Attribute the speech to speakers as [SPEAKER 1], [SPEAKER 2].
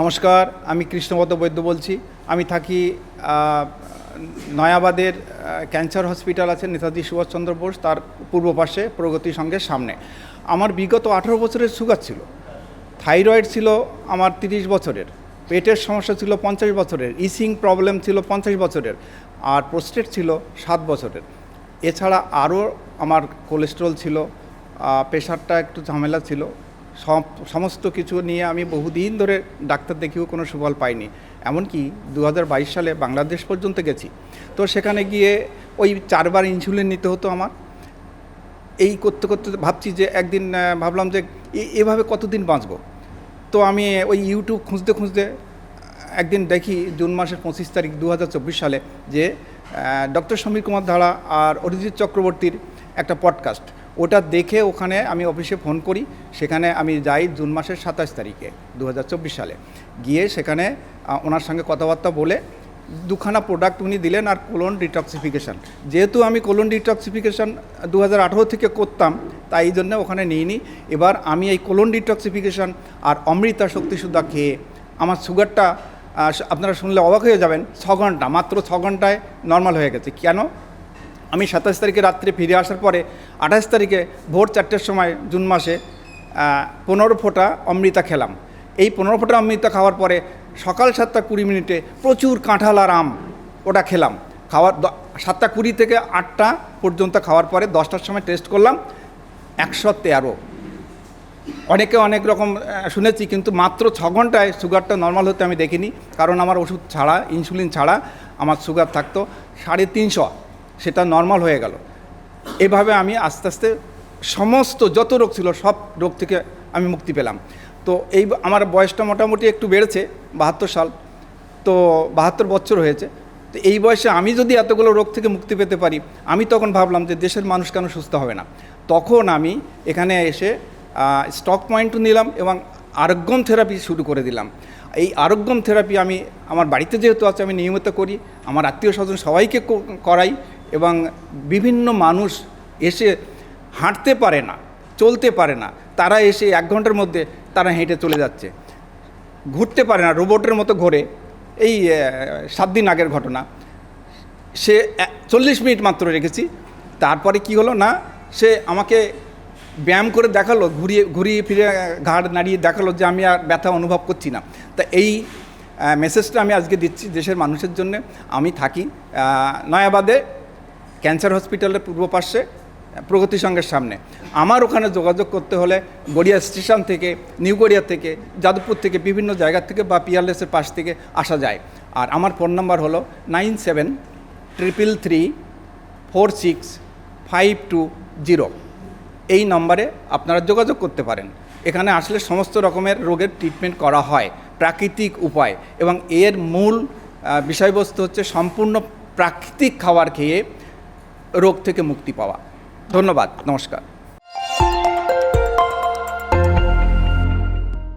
[SPEAKER 1] নমস্কার, আমি কৃষ্ণপদ বৈদ্য বলছি। আমি থাকি নয়াবাদের ক্যান্সার হসপিটাল আছে নেতাজি সুভাষচন্দ্র বোস, তার পূর্ব পাশে প্রগতি সঙ্গের সামনে। আমার বিগত আঠেরো বছরের সুগার ছিল। থাইরয়েড ছিল আমার তিরিশ বছরের। পেটের সমস্যা ছিল পঞ্চাশ বছরের। ইসিং প্রবলেম ছিল পঞ্চাশ বছরের। আর প্রোস্টেট ছিল সাত বছরের। এছাড়া আরও আমার কোলেস্ট্রল ছিল। প্রেশারটা একটু ঝামেলা ছিল। সমস্ত কিছু নিয়ে আমি বহুদিন ধরে ডাক্তার দেখিয়েও কোনো সুফল পাইনি। এমনকি দু হাজার বাইশ সালে বাংলাদেশ পর্যন্ত গেছি। তো সেখানে গিয়ে ওই চারবার ইনসুলিন নিতে হতো আমার। এই করতে করতে ভাবছি যে একদিন ভাবলাম যে এভাবে কতদিন বাঁচবো? তো আমি ওই ইউটিউব খুঁজতে খুঁজতে একদিন দেখি জুন মাসের পঁচিশ তারিখ দু হাজার চব্বিশ সালে যে ডক্টর সমীর কুমার ধারা আর অরিজিৎ চক্রবর্তীর একটা পডকাস্ট ওটা দেখে ওখানে আমি অফিসে ফোন করি, সেখানে আমি যাই জুন মাসের সাতাশ তারিখে দু হাজার চব্বিশ সালে। গিয়ে সেখানে ওনার সঙ্গে কথাবার্তা বলে, দুখানা প্রোডাক্ট উনি দিলেন আর কোলন ডিটক্সিফিকেশান যেহেতু আমি কোলন ডিটক্সিফিকেশান দু হাজার আঠারো থেকে করতাম, তাই জন্য ওখানে নিইনি। এবার আমি এই কোলন ডিটক্সিফিকেশান আর অমৃতা শক্তি সুদ্ধা খেয়ে, আমার সুগারটা আপনারা শুনলে অবাক হয়ে যাবেন, ছ ঘণ্টা, মাত্র ছ ঘন্টায় নর্মাল হয়ে গেছে। কেন? আমি সাতাশ তারিখে রাত্রে ফিরে আসার পরে আঠাশ তারিখে ভোর চারটের সময় জুন মাসে পনেরো ফোঁটা অমৃতা খেলাম। এই পনেরো ফোঁটা অমৃতা খাওয়ার পরে সকাল সাতটা কুড়ি মিনিটে প্রচুর কাঁঠাল আর আম ওটা খেলাম। খাওয়ার সাতটা কুড়ি থেকে আটটা পর্যন্ত খাওয়ার পরে দশটার সময় টেস্ট করলাম, একশো তেরো। অনেকে অনেক রকম শুনেছি কিন্তু মাত্র ছ ঘন্টায় সুগারটা নর্মাল হতে আমি দেখিনি। কারণ আমার ওষুধ ছাড়া ইনসুলিন ছাড়া আমার সুগার থাকতো সাড়ে তিনশো। সেটা নর্মাল হয়ে গেল। এভাবে আমি আস্তে আস্তে সমস্ত যত রোগ ছিল সব রোগ থেকে আমি মুক্তি পেলাম। তো এই আমার বয়সটা মোটামুটি একটু বেড়েছে, বাহাত্তর সাল, তো বাহাত্তর বছর হয়েছে। তো এই বয়সে আমি যদি এতগুলো রোগ থেকে মুক্তি পেতে পারি, আমি তখন ভাবলাম যে দেশের মানুষ কেন সুস্থ হবে না? তখন আমি এখানে এসে স্টক পয়েন্টও নিলাম এবং আরোগ্যম থেরাপি শুরু করে দিলাম। এই আরোগ্যম থেরাপি আমি, আমার বাড়িতে যেহেতু আছে, আমি নিয়মিত করি, আমার আত্মীয় স্বজন সবাইকে করাই। এবং বিভিন্ন মানুষ এসে হাঁটতে পারে না, চলতে পারে না। তারা এসে এক ঘণ্টার মধ্যে তারা হেঁটে চলে যাচ্ছে। ঘুরতে পারে না, রোবটের মতো ঘোরে। এই সাত দিন আগের ঘটনা। সে চল্লিশ মিনিট মাত্র রেখেছি। তারপরে কি হলো না, সে আমাকে ব্যায়াম করে দেখাল, ঘুরিয়ে ঘুরিয়ে ফিরে ঘাড় নাড়িয়ে দেখাল যে আমি আর ব্যথা অনুভব করছি না। তা এই মেসেজটা আমি আজকে দিচ্ছি দেশের মানুষের জন্য। আমি থাকি নয়াবাদে। ক্যান্সার হসপিটালের পূর্ব পাশে প্রগতি সংঘের সামনে। আমার ওখানে যোগাযোগ করতে হলে গড়িয়া স্টেশন থেকে, নিউ গড়িয়া থেকে, যাদবপুর থেকে বিভিন্ন জায়গা থেকে বা পিয়ারলেসের পাশ থেকে আসা যায়। আর আমার ফোন নাম্বার হলো nine seven triple three four six five two zero. এই নম্বরে আপনারা যোগাযোগ করতে পারেন। এখানে আসলে সমস্ত রকমের রোগের ট্রিটমেন্ট করা হয়, প্রাকৃতিক উপায়। এবং এর মূল বিষয়বস্তু হচ্ছে সম্পূর্ণ প্রাকৃতিক খাবার খেয়ে রোগ থেকে মুক্তি পাওয়া। ধন্যবাদ নমস্কার।